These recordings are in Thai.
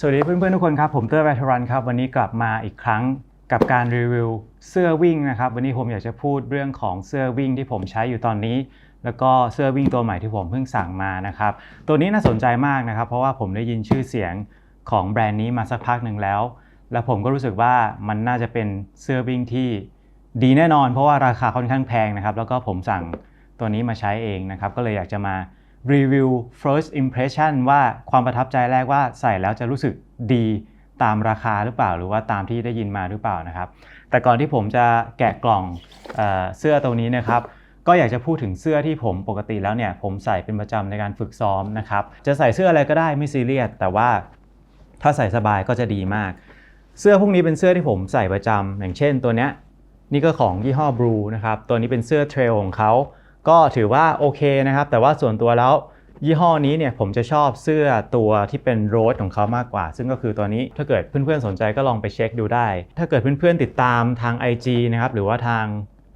สวัสดีเพื่อนๆทุกคนครับ ผมเตอร์แวทรันครับ วันนี้กลับมาอีกครั้งกับการรีวิวเสื้อวิ่งนะครับ วันนี้ผมอยากจะพูดเรื่องของเสื้อวิ่งที่ผมใช้อยู่ตอนนี้ แล้วก็เสื้อวิ่งตัวใหม่ที่ผมเพิ่งสั่งมานะครับ ตัวนี้น่าสนใจมากนะครับ เพราะว่าผมได้ยินชื่อเสียงของแบรนด์นี้มาสักพักหนึ่งแล้ว แล้วผมก็รู้สึกว่ามันน่าจะเป็นเสื้อวิ่งที่ดีแน่นอน เพราะว่าราคาค่อนข้างแพงนะครับ แล้วก็ผมสั่งตัวนี้มาใช้เองนะครับ ก็เลยอยากจะมา รีวิว first impression ว่าความประทับใจแรกว่าใส่แล้วจะรู้สึกดีตามราคาหรือเปล่า หรือว่าตามที่ได้ยินมาหรือเปล่านะครับ แต่ก่อนที่ผมจะแกะกล่องเอเสื้อตัวนี้นะครับ ก็อยากจะพูดถึงเสื้อที่ผมปกติแล้วเนี่ย ผมใส่เป็นประจำในการฝึกซ้อมนะครับ จะใส่เสื้ออะไรก็ได้ไม่ซีเรียสแต่ว่าถ้าใส่สบายก็จะดีมาก เสื้อพวกนี้เป็นเสื้อที่ผมใส่ประจำอย่างเช่นตัวเนี้ยนี่ก็ของยี่ห้อบรูนะครับตัวนี้เป็นเสื้อเทรลของเขา ก็ถือว่าโอเคนะครับ แต่ว่าส่วนตัวแล้วยี่ห้อนี้เนี่ยผมจะชอบเสื้อตัวที่เป็นโรดของเขามากกว่า ซึ่งก็คือตัวนี้ถ้าเกิดเพื่อนๆสนใจก็ลองไปเช็คดูได้ ถ้าเกิดเพื่อนๆติดตามทาง IG นะครับหรือว่าทาง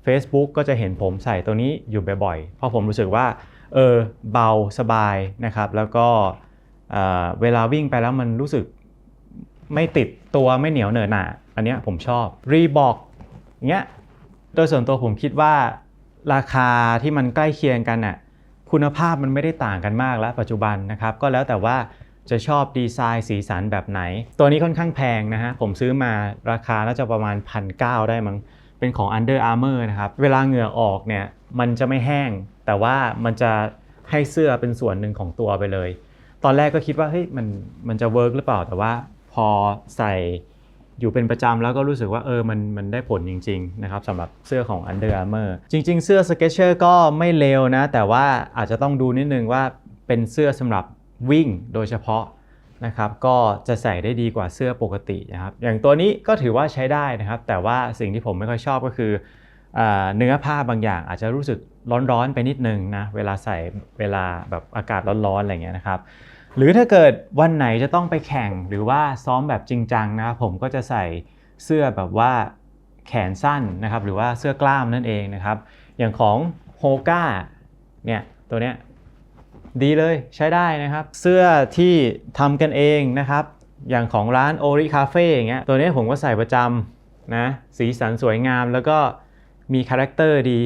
Facebook ก็จะเห็นผมใส่ตัวนี้อยู่บ่อยๆ เพราะผมรู้สึกว่าเออเบาสบายนะครับแล้วก็เอ่อเวลาวิ่งไปแล้วมันรู้สึกไม่ติดตัวไม่เหนียวเหนอะหนะอันนี้ผมชอบรีบอกเงี้ยโดยส่วนตัวผมคิดว่า ราคาที่มันใกล้เคียงกันน่ะคุณภาพมันไม่ได้ต่างกันมากแล้วปัจจุบันนะครับ ก็แล้วแต่ว่าจะชอบดีไซน์สีสันแบบไหน ตัวนี้ค่อนข้างแพงนะฮะ ผมซื้อมาราคาน่าจะประมาณพันเได้มั้งเป็นของ Under Armour นะครับ เวลาเหงื่อออกเนี่ยมันจะไม่แห้ง แต่ว่ามันจะให้เสื้อเป็นส่วนหนึ่งของตัวไปเลย ตอนแรกก็คิดว่าเฮ้ยมันมันจะเวิร์กหรือเปล่าแต่ว่าพอใส่ อยู่เป็นประจำแล้วก็รู้สึกว่าเออมันมันได้ผลจริงๆนะครับสำหรับเสื้อของ Under Armour จริง ๆ เสื้อ Sketcher ก็ไม่เลวนะ แต่ว่าอาจจะต้องดูนิดนึงว่าเป็นเสื้อสำหรับวิ่งโดยเฉพาะนะครับก็จะใส่ได้ดีกว่าเสื้อปกตินะครับอย่างตัวนี้ก็ถือว่าใช้ได้นะครับ แต่ว่าสิ่งที่ผมไม่ค่อยชอบก็คืออเนื้อผ้าบางอย่างอาจจะรู้สึกร้อนๆไปนิดนึงนะเวลาใส่เวลาแบบอากาศร้อนๆอะไรเงี้ยนะครับ หรือถ้าเกิดวันไหนจะต้องไปแข่งหรือว่าซ้อมแบบจริงจังนะครับผมก็จะใส่เสื้อแบบว่าแขนสั้นนะครับหรือว่าเสื้อกล้ามนั่นเองนะครับ อย่างของโฮก้าเนี่ยตัวเนี้ยดีเลยใช้ได้นะครับ เสื้อที่ทำกันเองนะครับ อย่างของร้าน o r i Cafe อย่างเงี้ยตัวนี้ผมก็ใส่ประจำนะสีสันสวยงามแล้วก็มีคาแรคเตอร์ดี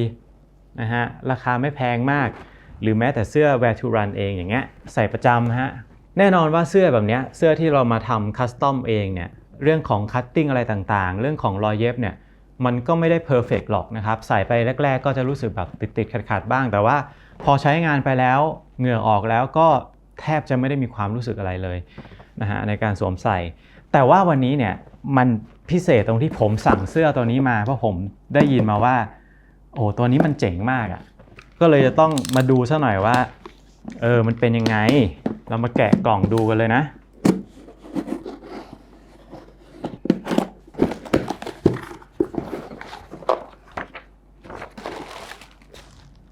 นะฮะราคาไม่แพงมาก หรือแม้แต่เสื้อ Wear to Run เองอย่างเงี้ยใส่ประจำฮะแน่นอนว่าเสื้อแบบเนี้ยเสื้อที่เรามาทำคัสตอมเองเนี่ยเรื่องของคัตติ้งอะไรต่างๆ เรื่องของรอยเย็บเนี่ยมันก็ไม่ได้เพอร์เฟกหรอกนะครับ ใส่ไปแรก ๆ ก็จะรู้สึกแบบติดๆขัดๆบ้าง แต่ว่าพอใช้งานไปแล้วเหงื่อออกแล้วก็แทบจะไม่ได้มีความรู้สึกอะไรเลยนะฮะในการสวมใส่ แต่ว่าวันนี้เนี่ยมันพิเศษตรงที่ผมสั่งเสื้อตัวนี้มา เพราะผมได้ยินมาว่า โอ้ตัวนี้มันเจ๋งมากอะ่ะ ก็เลยจะต้องมาดูซะหน่อยว่า เออ มันเป็นยังไง เรามาแกะกล่องดูกันเลยนะ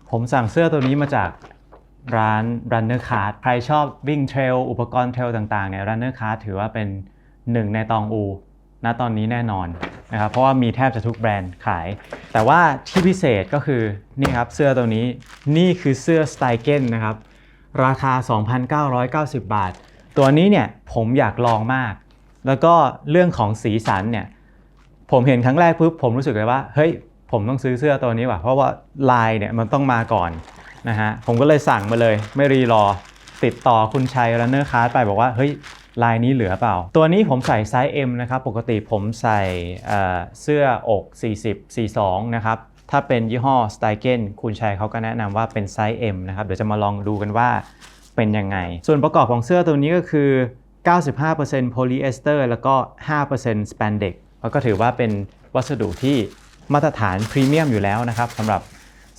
ผมสั่งเสื้อตัวนี้มาจากร้าน Runner Card ใครชอบวิ่งเทรลอุปกรณ์เทรลต่างๆเนี่ย Runner Card ถือว่าเป็นหนึ่งในตองอู ณตอนนี้แน่นอนนะครับเพราะว่ามีแทบจะทุกแบรนด์ขาย แต่ว่าที่พิเศษก็คือนี่ครับเสื้อตัวนี้นี่คือเสื้อ s t y g e n นะครับราคา 2,990 บาท ตัวนี้เนี่ยผมอยากลองมาก แล้วก็เรื่องของสีสันเนี่ยผมเห็นครั้งแรกปุ๊บผมรู้สึกเลยว่าเฮ้ยผมต้องซื้อเสื้อตัวนี้ว่ะเพราะว่าลายเนี่ยมันต้องมาก่อนนะฮะผมก็เลยสั่งมาเลยไม่รีรอติดต่อคุณชัยรันเนอร์คาร์ดไปบอกว่าเฮ้ย ลายนี้เหลือเปล่า ตัวนี้ผมใส่ไซส์ M นะครับ ปกติผมใส่เเสื้ออก 40 42 นะครับ ถ้าเป็นยี่ห้อ s t y g e n คุณชัยเขาก็แนะนำว่าเป็นไซส์ M นะครับ เดี๋ยวจะมาลองดูกันว่าเป็นยังไง ส่วนประกอบของเสื้อตัวนี้ก็คือ 95%โพลีเอสเตอร์แล้วก็ 5% spandex แล้วก็ถือว่าเป็นวัสดุที่มาตรฐานพรีเมียมอยู่แล้วนะครับสำหรับ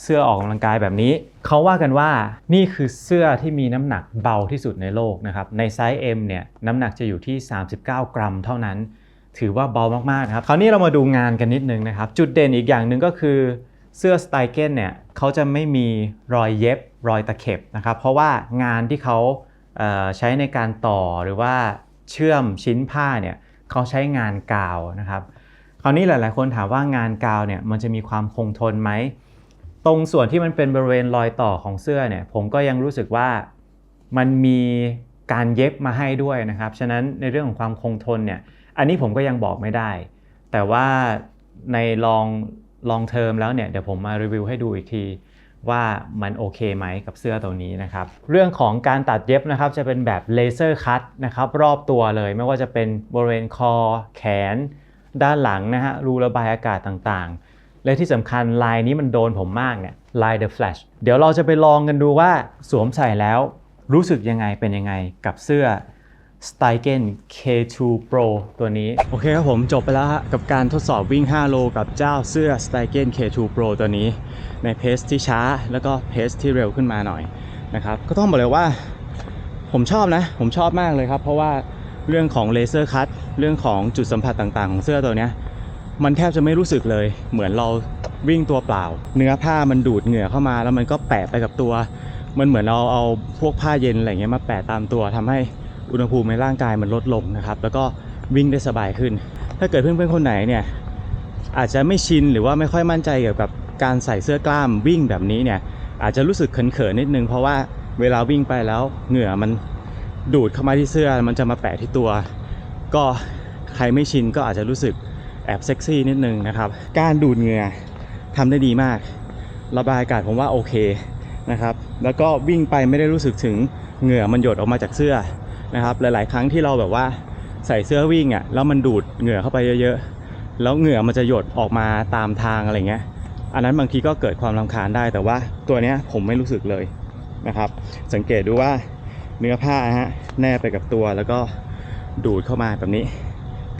เสื้อออกกำลังกายแบบนี้ เขาว่ากันว่านี่คือเสื้อที่มีน้ำหนักเบาที่สุดในโลกนะครับ ในไซส์ M เนี่ยน้ำหนักจะอยู่ที่ 39 กรัมเท่านั้น ถือว่าเบามากๆนะครับ คราวนี้เรามาดูงานกันนิดนึงนะครับ จุดเด่นอีกอย่างหนึ่งก็คือเสื้อสไตเกนเนี่ยเขาจะไม่มีรอยเย็บรอยตะเข็บนะครับ เพราะว่างานที่เขาเใช้ในการต่อหรือว่าเชื่อมชิ้นผ้าเนี่ยเขาใช้งานกาวนะครับ คราวนี้หลาย ๆ คนถามว่างานกาวเนี่ยมันจะมีความคงทนไหม ตรงส่วนที่มันเป็นบริเวณรอยต่อของเสื้อเนี่ยผมก็ยังรู้สึกว่ามันมีการเย็บมาให้ด้วยนะครับ ฉะนั้นในเรื่องของความคงทนเนี่ยอันนี้ผมก็ยังบอกไม่ได้ แต่ว่าในลองลองเทอมแล้วเนี่ยเดี๋ยวผมมารีวิวให้ดูอีกทีว่ามันโอเคไหมกับเสื้อตัวนี้นะครับ เรื่องของการตัดเย็บนะครับจะเป็นแบบเลเซอร์คัตนะครับรอบตัวเลยไม่ว่าจะเป็นบริเวณคอ แขน ด้านหลังนะฮะรูระบายอากาศต่างๆ และที่สำคัญลายนี้มันโดนผมมากเนี่ยลาย The Flash เดี๋ยวเราจะไปลองกันดูว่าสวมใส่แล้วรู้สึกยังไงเป็นยังไงกับเสื้อ s t y g e n K2 Pro ตัวนี้ โอเคครับผมจบไปแล้วกับการทดสอบวิ่ง 5 โลกับเจ้าเสื้อ s t y g e n K2 Pro ตัวนี้ ในเพสที่ช้าแล้วก็เพสที่เร็วขึ้นมาหน่อยนะครับก็ต้องบอกเลยว่าผมชอบนะ ผมชอบมากเลยครับ เพราะว่าเรื่องของเลเซอร์คัตเรื่องของจุดสัมผัสต่างๆ ของเสื้อตัวนี้ มันแทบจะไม่รู้สึกเลย เหมือนเราวิ่งตัวเปล่า เนื้อผ้ามันดูดเหงื่อเข้ามา แล้วมันก็แปะไปกับตัว มันเหมือนเราเอาพวกผ้าเย็นอะไรเงี้ยมาแปะตามตัวทำให้อุณหภูมิในร่างกายมันลดลงนะครับ แล้วก็วิ่งได้สบายขึ้น ถ้าเกิดเพื่อนๆคนไหนเนี่ยอาจจะไม่ชินหรือว่าไม่ค่อยมั่นใจเกี่ยวกับการใส่เสื้อกล้ามวิ่งแบบนี้เนี่ยอาจจะรู้สึกเขินๆนิดนึงเพราะว่าเวลาวิ่งไปแล้วเหงื่อมันดูดเข้ามาที่เสื้อมันจะมาแปะที่ตัว ก็ใครไม่ชินก็อาจจะรู้สึก แอบเซ็กซี่นิดนึงนะครับ การดูดเหงื่อทำได้ดีมาก ระบายอากาศผมว่าโอเคนะครับ แล้วก็วิ่งไปไม่ได้รู้สึกถึงเหงื่อมันหยดออกมาจากเสื้อนะครับ หลาย ๆ ครั้งที่เราแบบว่าใส่เสื้อวิ่งอะแล้วมันดูดเหงื่อเข้าไปเยอะๆ แล้วเหงื่อมันจะหยดออกมาตามทางอะไรเงี้ย อันนั้นบางทีก็เกิดความรำคาญได้แต่ว่าตัวเนี้ยผมไม่รู้สึกเลยนะครับ สังเกตดูว่าเนื้อผ้าฮะแนบไปกับตัวแล้วก็ดูดเข้ามาแบบนี้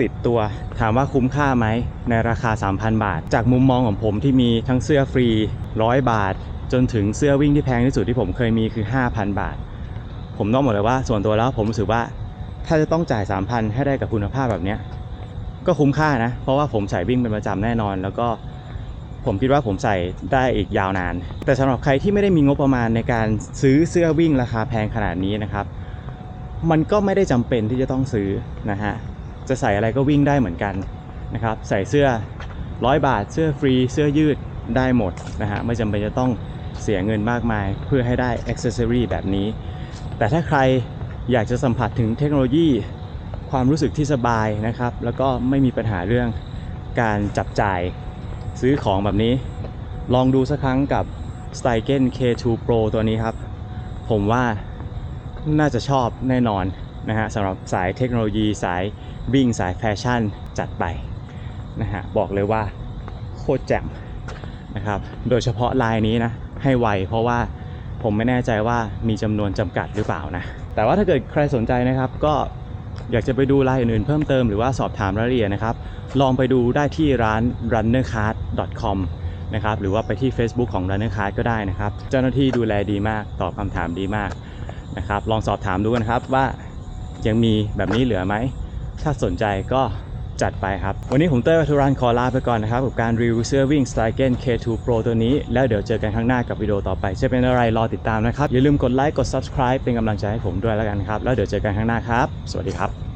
ติดตัว ถามว่าคุ้มค่าไหม ในราคา 3,000 บาท จากมุมมองของผมที่มีทั้งเสื้อฟรี 100 บาท จนถึงเสื้อวิ่งที่แพงที่สุดที่ผมเคยมีคือ 5,000 บาท ผมต้องบอกเลยว่าส่วนตัวแล้วผมรู้สึกว่า ถ้าจะต้องจ่าย 3,000 ให้ได้กับคุณภาพแบบนี้ก็คุ้มค่านะ เพราะว่าผมใส่วิ่งเป็นประจำแน่นอน แล้วก็ผมคิดว่าผมใส่ได้อีกยาวนาน แต่สำหรับใครที่ไม่ได้มีงบประมาณในการซื้อเสื้อวิ่งราคาแพงขนาดนี้นะครับ มันก็ไม่ได้จำเป็นที่จะต้องซื้อนะฮะ จะใส่อะไรก็วิ่งได้เหมือนกันนะครับ ใส่เสื้อร้อยบาท เสื้อฟรี เสื้อยืดได้หมดนะฮะ ไม่จำเป็นจะต้องเสียเงินมากมายเพื่อให้ได้อ c เซ s ซอรีแบบนี้ แต่ถ้าใครอยากจะสัมผัสถึงเทคโนโลยี ความรู้สึกที่สบายนะครับ แล้วก็ไม่มีปัญหาเรื่องการจับจ่ายซื้อของแบบนี้ ลองดูสักครั้งกับ s t y g e n K2 Pro ตัวนี้ครับ ผมว่าน่าจะชอบแน่นอน นะฮะสำหรับสายเทคโนโลยีสายวิ่งสายแฟชั่นจัดไปนะฮะบอกเลยว่าโคตรแจ่มนะครับโดยเฉพาะลายนี้นะให้ไวเพราะว่าผมไม่แน่ใจว่ามีจำนวนจำกัดหรือเปล่านะแต่ว่าถ้าเกิดใครสนใจนะครับก็อยากจะไปดูลายอื่นๆเพิ่มเติมหรือว่าสอบถามรายละเอียดนะครับ ลองไปดูได้ที่ร้าน runnercard.com นะครับหรือว่าไปที่ Facebook ของ runnercard ก็ได้นะครับ เจ้าหน้าที่ดูแลดีมากตอบคำถามดีมากนะครับ ลองสอบถามดูกันครับว่า ยังมีแบบนี้เหลือไหม ถ้าสนใจก็จัดไปครับ วันนี้ผมเต้ยวัทุรันขอลาไปก่อนนะครับ กับการรีวิวเสื้อวิ่ง s t y g e n K2 Pro ตัวนี้ แล้วเดี๋ยวเจอกันข้างหน้ากับวิดีโอต่อไป จะเป็นอะไรรอติดตามนะครับ อย่าลืมกดไลค์กด subscribe เป็นกำลังใจให้ผมด้วยแล้วกันครับ แล้วเดี๋ยวเจอกันข้างหน้าครับ สวัสดีครับ